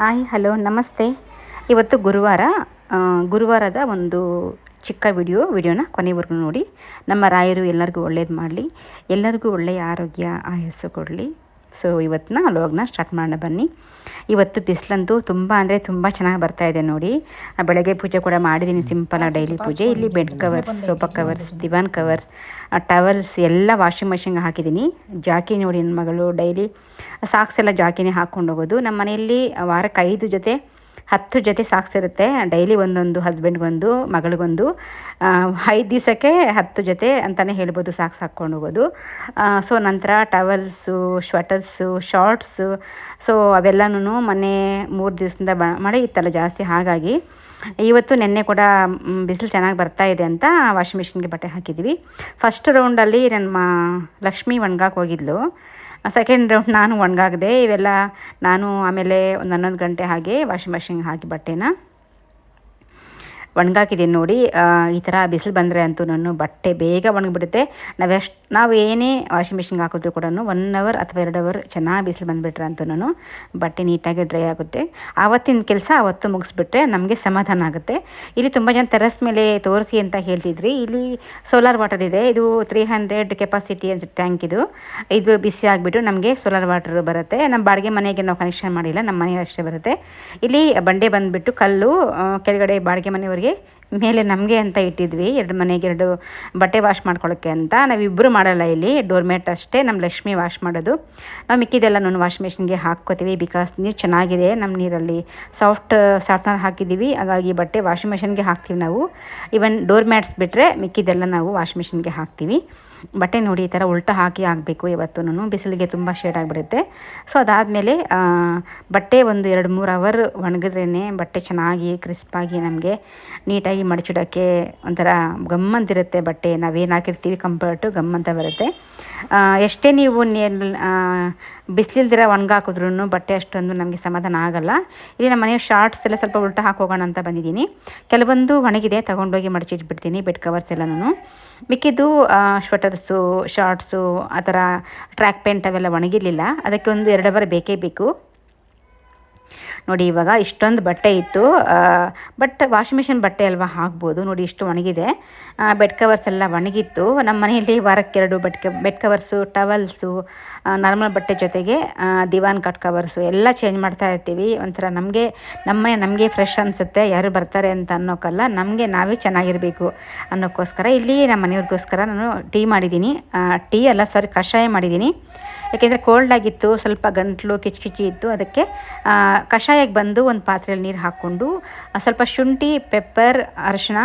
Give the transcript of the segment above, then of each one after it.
Hi, hello, ನಮಸ್ತೆ. ಇವತ್ತು ಗುರುವಾರ ಗುರುವಾರದ ಒಂದು ಚಿಕ್ಕ ವಿಡಿಯೋ, ವಿಡಿಯೋನ ಕೊನೆವರೆಗೂ ನೋಡಿ. ನಮ್ಮ ರಾಯರು ಎಲ್ಲರಿಗೂ ಒಳ್ಳೇದು ಮಾಡಲಿ. ಎಲ್ಲರಿಗೂ ಒಳ್ಳೆಯ ಆರೋಗ್ಯ, ಆಯಸ್ಸು ಕೊಡಲಿ. ಸೊ ಇವತ್ತಿನ ಲೋಗ್ನ ಸ್ಟಾರ್ಟ್ ಮಾಡೋಣ ಬನ್ನಿ. ಇವತ್ತು ಬಿಸಿಲಂತೂ ತುಂಬ ಅಂದರೆ ತುಂಬ ಚೆನ್ನಾಗಿ ಬರ್ತಾ ಇದೆ ನೋಡಿ. ಬೆಳಗ್ಗೆ ಪೂಜೆ ಕೂಡ ಮಾಡಿದ್ದೀನಿ ಸಿಂಪಲ್ ಡೈಲಿ ಪೂಜೆ. ಇಲ್ಲಿ bed covers sofa covers divan covers towels ಎಲ್ಲ ವಾಷಿಂಗ್ ಮಷಿನ್ಗೆ ಹಾಕಿದ್ದೀನಿ ಜಾಕಿ ನೋಡಿ ನನ್ನ ಮಗಳು ಡೈಲಿ ಸಾಕ್ಸ್ ಎಲ್ಲ ಜಾಕಿನೇ ಹಾಕ್ಕೊಂಡು ಹೋಗೋದು. ನಮ್ಮ ಮನೆಯಲ್ಲಿ ವಾರಕ್ಕೆ ಐದು ಜೊತೆ ಹತ್ತು ಜೊತೆ ಸಾಕ್ಸಿರುತ್ತೆ ಡೈಲಿ ಒಂದೊಂದು ಹಸ್ಬೆಂಡ್ಗೊಂದು ಮಗಳಿಗೊಂದು ಐದು ದಿವಸಕ್ಕೆ ಹತ್ತು ಜೊತೆ ಅಂತಲೇ ಹೇಳ್ಬೋದು ಸಾಕ್ಸ್ ಹಾಕ್ಕೊಂಡು ಹೋಗೋದು. ಸೊ ನಂತರ ಟವಲ್ಸು ಶ್ವೆಟರ್ಸು ಶಾರ್ಟ್ಸು ಸೊ ಅವೆಲ್ಲನೂ ಮೊನ್ನೆ ಮೂರು ದಿವಸದಿಂದ ಬ, ಮಳೆ ಇತ್ತಲ್ಲ ಜಾಸ್ತಿ, ಹಾಗಾಗಿ ಇವತ್ತು ನಿನ್ನೆ ಕೂಡ ಬಿಸಿಲು ಚೆನ್ನಾಗಿ ಬರ್ತಾ ಇದೆ ಅಂತ ವಾಷಿಂಗ್ ಮಿಷಿನ್ಗೆ ಬಟ್ಟೆ ಹಾಕಿದ್ವಿ. ಫಸ್ಟ್ ರೌಂಡಲ್ಲಿ ನನ್ನ ಲಕ್ಷ್ಮಿ ಒಣಗಾಕೆ ಹೋಗಿದ್ಲು. ಸೆಕೆಂಡ್ ರೌಂಡ್ ನಾನು ಒಣಗಾಗದೆ ಇವೆಲ್ಲ ನಾನು ಆಮೇಲೆ ಒಂದು ಹನ್ನೊಂದು ಗಂಟೆ ಹಾಗೆ ವಾಷಿಂಗ್ ಮಷಿನ್ಗೆ ಹಾಕಿ ಬಟ್ಟೆನ ಒಣಗಾಕಿದ್ದೀನಿ ನೋಡಿ. ಈ ಥರ ಬಿಸಿಲು ಬಂದರೆ ಅಂತೂ ನಾನು ಬಟ್ಟೆ ಬೇಗ ಒಣಗಿಬಿಡುತ್ತೆ. ನಾವೆಷ್ಟು ನಾವು ಏನೇ ವಾಷಿಂಗ್ ಮಿಷಿನ್ಗೆ ಹಾಕಿದ್ರು ಕೂಡ ಒನ್ ಅವರ್ ಅಥವಾ ಎರಡು ಅವರ್ ಚೆನ್ನಾಗಿ ಬಿಸಿಲು ಬಂದುಬಿಟ್ರೆ ಅಂತೂ ನಾನು ಬಟ್ಟೆ ನೀಟಾಗಿ ಡ್ರೈ ಆಗುತ್ತೆ. ಆವತ್ತಿನ ಕೆಲಸ ಅವತ್ತು ಮುಗಿಸ್ಬಿಟ್ರೆ ನಮಗೆ ಸಮಾಧಾನ ಆಗುತ್ತೆ. ಇಲ್ಲಿ ತುಂಬ ಜನ ತೆರಸ್ ಮೇಲೆ ತೋರಿಸಿ ಅಂತ ಹೇಳ್ತಿದ್ರಿ. ಇಲ್ಲಿ ಸೋಲಾರ್ ವಾಟರ್ ಇದೆ. ಇದು ತ್ರೀ ಹಂಡ್ರೆಡ್ ಕೆಪಾಸಿಟಿ ಅಂತ ಟ್ಯಾಂಕ್ ಇದು. ಇದು ಬಿಸಿ ಆಗಿಬಿಟ್ಟು ನಮಗೆ ಸೋಲಾರ್ ವಾಟರ್ ಬರುತ್ತೆ. ನಮ್ಮ ಬಾಡಿಗೆ ಮನೆಗೆ ನಾವು ಕನೆಕ್ಷನ್ ಮಾಡಿಲ್ಲ ನಮ್ಮ ಮನೆಗೆ ಅಷ್ಟೇ ಬರುತ್ತೆ. ಇಲ್ಲಿ ಬಂಡೆ ಬಂದುಬಿಟ್ಟು ಕಲ್ಲು ಕೆಳಗಡೆ ಬಾಡಿಗೆ ಮನೆಯವರಿಗೆ লাগে ಮೇಲೆ ನಮಗೆ ಅಂತ ಇಟ್ಟಿದ್ವಿ. ಎರಡು ಮನೆಗೆ ಎರಡು ಬಟ್ಟೆ ವಾಶ್ ಮಾಡ್ಕೊಳ್ಳೋಕ್ಕೆ ಅಂತ. ನಾವಿಬ್ಬರು ಮಾಡಲ್ಲ ಇಲ್ಲಿ. ಡೋರ್ಮೆಟ್ ಅಷ್ಟೇ. ನಮ್ಮ ಲಕ್ಷ್ಮಿ ವಾಶ್ ಮಾಡೋದು. ನಾವು ಮಿಕ್ಕಿದೆಲ್ಲ ನಾನು ವಾಶ್ ಮಿಷಿನ್ಗೆ ಹಾಕ್ಕೋತೀವಿ. ಬಿಕಾಸ್ ನೀರು ಚೆನ್ನಾಗಿದೆ. ನಮ್ಮ ನೀರಲ್ಲಿ ಸಾಫ್ಟ್, ಸಾಫ್ಟ್ನರ್ ಹಾಕಿದ್ದೀವಿ. ಹಾಗಾಗಿ ಬಟ್ಟೆ ವಾಷಿಂಗ್ ಮಿಷಿನ್ಗೆ ಹಾಕ್ತೀವಿ ನಾವು. ಇವನ್ ಡೋರ್ ಮ್ಯಾಟ್ಸ್ ಬಿಟ್ಟರೆ ಮಿಕ್ಕಿದೆಲ್ಲ ನಾವು ವಾಶ್ ಮಿಷಿನ್ಗೆ ಹಾಕ್ತೀವಿ. ಬಟ್ಟೆ ನೋಡಿ ಈ ಥರ ಉಲ್ಟಾ ಹಾಕಿ ಹಾಕಬೇಕು ಇವತ್ತು ಬಿಸಿಲಿಗೆ ತುಂಬ ಶೇಡ್ ಆಗಿಬಿಡುತ್ತೆ. ಸೊ ಅದಾದಮೇಲೆ ಬಟ್ಟೆ ಒಂದು ಎರಡು ಮೂರು ಅವರ್ ಒಣಗಿದ್ರೇ ಬಟ್ಟೆ ಚೆನ್ನಾಗಿ, ಕ್ರಿಸ್ಪಾಗಿ ನಮಗೆ ನೀಟಾಗಿ ಮಡಚಿಡೋಕ್ಕೆ ಒಂಥರ ಗಮ್ಮಂತಿರುತ್ತೆ ಬಟ್ಟೆ. ನಾವೇನು ಹಾಕಿರ್ತೀವಿ ಕಂಫರ್ಟು ಗಮ್ ಗಮ್ಮಂತ ಬರುತ್ತೆ. ಎಷ್ಟೇ ನೀವು ಬಿಸಿಲಿಲ್ದಿರ ಒಣಗಾಕಿದ್ರೂ ಬಟ್ಟೆ ಅಷ್ಟೊಂದು ನಮಗೆ ಸಮಾಧಾನ ಆಗಲ್ಲ. ಇಲ್ಲಿ ನಮ್ಮ ಮನೆಯ ಶಾರ್ಟ್ಸ್ ಎಲ್ಲ ಸ್ವಲ್ಪ ಉಲ್ಟಾ ಹಾಕೋಗೋಣ ಅಂತ ಬಂದಿದ್ದೀನಿ. ಕೆಲವೊಂದು ಒಣಗಿದೆ, ತೊಗೊಂಡೋಗಿ ಮಡಚಿಟ್ಬಿಡ್ತೀನಿ ಬೆಡ್ ಕವರ್ಸ್ ಎಲ್ಲನೂ ಮಿಕ್ಕಿದ್ದು ಶ್ವೆಟರ್ಸು ಶಾರ್ಟ್ಸು ಆ ಥರ ಟ್ರ್ಯಾಕ್ ಪ್ಯಾಂಟ್ ಅವೆಲ್ಲ ಒಣಗಿರಲಿಲ್ಲ. ಅದಕ್ಕೆ ಒಂದು ಎರಡು ಅವರ್ ಬೇಕೇ ಬೇಕು. ನೋಡಿ, ಇವಾಗ ಇಷ್ಟೊಂದು ಬಟ್ಟೆ ಇತ್ತು. ಬಟ್ ವಾಷಿಂಗ್ ಮಿಷಿನ್ ಬಟ್ಟೆ ಅಲ್ವಾ ಹಾಕ್ಬೋದು. ನೋಡಿ, ಇಷ್ಟು ಒಣಗಿದೆ. ಬೆಡ್ ಕವರ್ಸ್ ಎಲ್ಲ ಒಣಗಿತ್ತು. ನಮ್ಮ ಮನೆಯಲ್ಲಿ ವಾರಕ್ಕೆ ಎರಡು ಕ ಬೆಡ್ ಕವರ್ಸು, ಟವಲ್ಸು ನಾರ್ಮಲ್ ಬಟ್ಟೆ ಜೊತೆಗೆ ದಿವಾನ್ ಕಟ್ ಕವರ್ಸು ಎಲ್ಲ ಚೇಂಜ್ ಮಾಡ್ತಾ ಇರ್ತೀವಿ. ಒಂಥರ ನಮಗೆ ನಮ್ಮನೆ ನಮಗೆ ಫ್ರೆಶ್ ಅನಿಸುತ್ತೆ. ಯಾರು ಬರ್ತಾರೆ ಅಂತ ಅನ್ನೋಕ್ಕಲ್ಲ ನಮಗೆ ನಾವೇ ಚೆನ್ನಾಗಿರಬೇಕು ಅನ್ನೋಕ್ಕೋಸ್ಕರ ಇಲ್ಲಿ ನಮ್ಮ ಮನೆಯವ್ರಿಗೋಸ್ಕರ ನಾನು ಟೀ ಮಾಡಿದ್ದೀನಿ. ಟೀ ಅಲ್ಲ, ಸಾರಿ, ಕಷಾಯ ಮಾಡಿದ್ದೀನಿ. ಯಾಕೆಂದರೆ ಕೋಲ್ಡ್ ಆಗಿತ್ತು, ಸ್ವಲ್ಪ ಗಂಟ್ಲು ಕಿಚಿ ಇತ್ತು, ಅದಕ್ಕೆ ಕಷಾಯಕ್ಕೆ ಬಂದು ಒಂದು ಪಾತ್ರೆಯಲ್ಲಿ ನೀರು ಹಾಕ್ಕೊಂಡು ಸ್ವಲ್ಪ ಶುಂಠಿ ಪೆಪ್ಪರ್ ಅರಿಶಿಣ,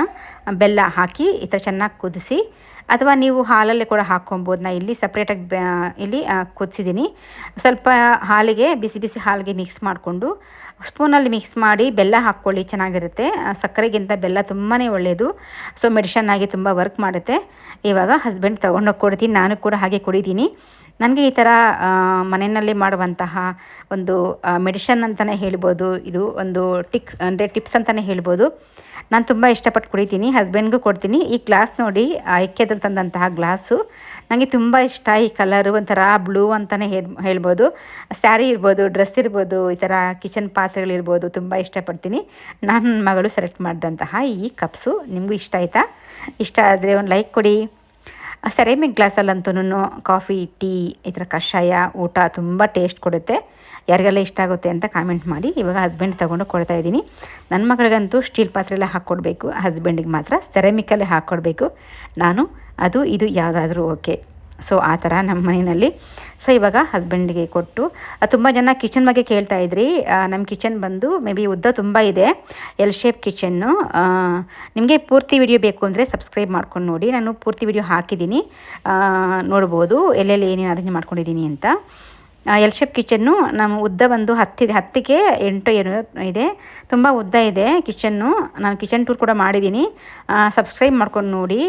ಬೆಲ್ಲ ಹಾಕಿ ಈ ಥರ ಚೆನ್ನಾಗಿ ಕುದಿಸಿ, ಅಥವಾ ನೀವು ಹಾಲಲ್ಲೇ ಕೂಡ ಹಾಕ್ಕೊಬೋದು. ನಾ ಇಲ್ಲಿ ಸಪ್ರೇಟಾಗಿ ಇಲ್ಲಿ ಕುದಿಸಿದ್ದೀನಿ ಸ್ವಲ್ಪ ಹಾಲಿಗೆ, ಬಿಸಿ ಬಿಸಿ ಹಾಲಿಗೆ ಮಿಕ್ಸ್ ಮಾಡಿಕೊಂಡು ಸ್ಪೂನಲ್ಲಿ ಮಿಕ್ಸ್ ಮಾಡಿ ಬೆಲ್ಲ ಹಾಕ್ಕೊಳ್ಳಿ, ಚೆನ್ನಾಗಿರುತ್ತೆ. ಸಕ್ಕರೆಗಿಂತ ಬೆಲ್ಲ ತುಂಬಾ ಒಳ್ಳೆಯದು ಸೊ ಮೆಡಿಷನ್ ಆಗಿ ತುಂಬ ವರ್ಕ್ ಮಾಡುತ್ತೆ. ಇವಾಗ ಹಸ್ಬೆಂಡ್ ತೊಗೊಂಡೋಗಿ ಕೊಡ್ತೀನಿ, ನಾನು ಕೂಡ ಹಾಗೆ ಕುಡಿತೀನಿ. ನನಗೆ ಈ ಥರ ಮನೆಯಲ್ಲಿ ಮಾಡುವಂತಹ ಒಂದು ಮೆಡಿಷನ್ ಅಂತಲೇ ಹೇಳ್ಬೋದು. ಇದು ಒಂದು ಟಿಕ್ಸ್, ಅಂದರೆ ಟಿಪ್ಸ್ ಅಂತಲೇ ಹೇಳ್ಬೋದು. ನಾನು ತುಂಬ ಇಷ್ಟಪಟ್ಟು ಕುಡಿತೀನಿ, ಹಸ್ಬೆಂಡ್ಗೂ ಕೊಡ್ತೀನಿ. ಈ ಗ್ಲಾಸ್ ನೋಡಿ ಐಕ್ಯದ ತಂದಂತಹ ಗ್ಲಾಸು. ನನಗೆ ತುಂಬ ಇಷ್ಟ ಈ ಕಲರು, ಒಂಥರ ಬ್ಲೂ ಅಂತಲೇ ಹೇಳ್, ಹೇಳ್ಬೋದು. ಸ್ಯಾರಿ ಇರ್ಬೋದು, ಡ್ರೆಸ್ ಇರ್ಬೋದು, ಈ ಥರ ಕಿಚನ್ ಪಾತ್ರೆಗಳಿರ್ಬೋದು, ತುಂಬ ಇಷ್ಟಪಡ್ತೀನಿ. ನಾನು ನನ್ನ ಮಗಳು ಸೆಲೆಕ್ಟ್ ಮಾಡಿದಂತಹ ಈ ಕಪ್ಸು, ನಿಮಗೂ ಇಷ್ಟ ಆಯಿತಾ? ಇಷ್ಟ ಆದರೆ ಒಂದು ಲೈಕ್ ಕೊಡಿ. ಸೆರೆಮಿಕ್ ಗ್ಲಾಸಲ್ಲಂತೂ ಕಾಫಿ ಟೀ ಈ ಥರ ಕಷಾಯ, ಊಟ ತುಂಬ ಟೇಸ್ಟ್ ಕೊಡುತ್ತೆ. ಯಾರಿಗೆಲ್ಲ ಇಷ್ಟ ಆಗುತ್ತೆ ಅಂತ ಕಾಮೆಂಟ್ ಮಾಡಿ. ಇವಾಗ ಹಸ್ಬೆಂಡ್ ತೊಗೊಂಡು ಕೊಡ್ತಾ ಇದ್ದೀನಿ. ನನ್ನ ಮಗಳಿಗಂತೂ ಸ್ಟೀಲ್ ಪಾತ್ರೆಲ್ಲ ಹಾಕ್ಕೊಡ್ಬೇಕು. ಹಸ್ಬೆಂಡಿಗೆ ಮಾತ್ರ ಸೆರೆಮಿಕಲ್ಲೇ ಹಾಕ್ಕೊಡ್ಬೇಕು. ನಾನು, ಅದು, ಇದು ಯಾವುದಾದ್ರೂ ಓಕೆ ಸೊ ಆ ಥರ ನಮ್ಮ ಮನೆಯಲ್ಲಿ. ಸೊ ಇವಾಗ ಹಸ್ಬೆಂಡಿಗೆ ಕೊಟ್ಟು ತುಂಬ ಜನ ಕಿಚನ್ ಬಗ್ಗೆ ಕೇಳ್ತಾ ಇದ್ರಿ. ನಮ್ಮ ಕಿಚನ್ ಬಂದು ಮೇ ಬಿ ಉದ್ದ ತುಂಬ ಇದೆ. ಎಲ್ ಶೇಪ್ ಕಿಚನ್ನು ನಿಮಗೆ ಪೂರ್ತಿ ವಿಡಿಯೋ ಬೇಕು ಅಂದರೆ ಸಬ್ಸ್ಕ್ರೈಬ್ ಮಾಡ್ಕೊಂಡು ನೋಡಿ. ನಾನು ಪೂರ್ತಿ ವಿಡಿಯೋ ಹಾಕಿದ್ದೀನಿ. ನೋಡ್ಬೋದು ಎಲ್ಲೆಲ್ಲಿ ಏನೇನು ಅರೇಂಜ್ ಮಾಡ್ಕೊಂಡಿದ್ದೀನಿ ಅಂತ. ಎಲ್ ಶೇಪ್ ಕಿಚನ್ನು ನಮ್ಮ ಉದ್ದ ಬಂದು ಹತ್ತಿದೆ. ಹತ್ತಿಗೆ ಎಂಟು ಏನು ಇದೆ. ತುಂಬ ಉದ್ದ ಇದೆ ಕಿಚನ್ನು ನಾನು ಕಿಚನ್ ಟೂರ್ ಕೂಡ ಮಾಡಿದ್ದೀನಿ. ಸಬ್ಸ್ಕ್ರೈಬ್ ಮಾಡ್ಕೊಂಡು ನೋಡಿ.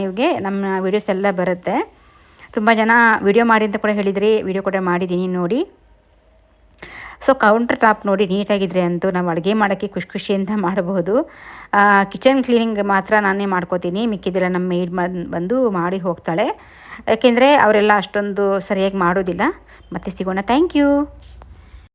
ನಿಮಗೆ ನಮ್ಮ ವೀಡಿಯೋಸ್ ಎಲ್ಲ ಬರುತ್ತೆ. ತುಂಬ ಜನ ವಿಡಿಯೋ ಮಾಡಿ ಅಂತ ಕೂಡ ಹೇಳಿದರೆ. ವಿಡಿಯೋ ಕೂಡ ಮಾಡಿದ್ದೀನಿ ನೋಡಿ. ಸೊ ಕೌಂಟರ್ ಟಾಪ್ ನೋಡಿ ನೀಟಾಗಿದ್ರೆ ಅಂತೂ ನಾವು ಅಡುಗೆ ಮಾಡೋಕ್ಕೆ ಖುಷಿ ಖುಷಿಯಿಂದ ಮಾಡಬಹುದು. ಕಿಚನ್ ಕ್ಲೀನಿಂಗ್ ಮಾತ್ರ ನಾನೇ ಮಾಡ್ಕೋತೀನಿ. ಮಿಕ್ಕಿದೆಲ್ಲ ನಮ್ಮ ಮೇಡ್ ಬಂದು ಮಾಡಿ ಹೋಗ್ತಾಳೆ. ಯಾಕೆಂದರೆ ಅವರೆಲ್ಲ ಅಷ್ಟೊಂದು ಸರಿಯಾಗಿ ಮಾಡೋದಿಲ್ಲ. ಮತ್ತೆ ಸಿಗೋಣ. Thank you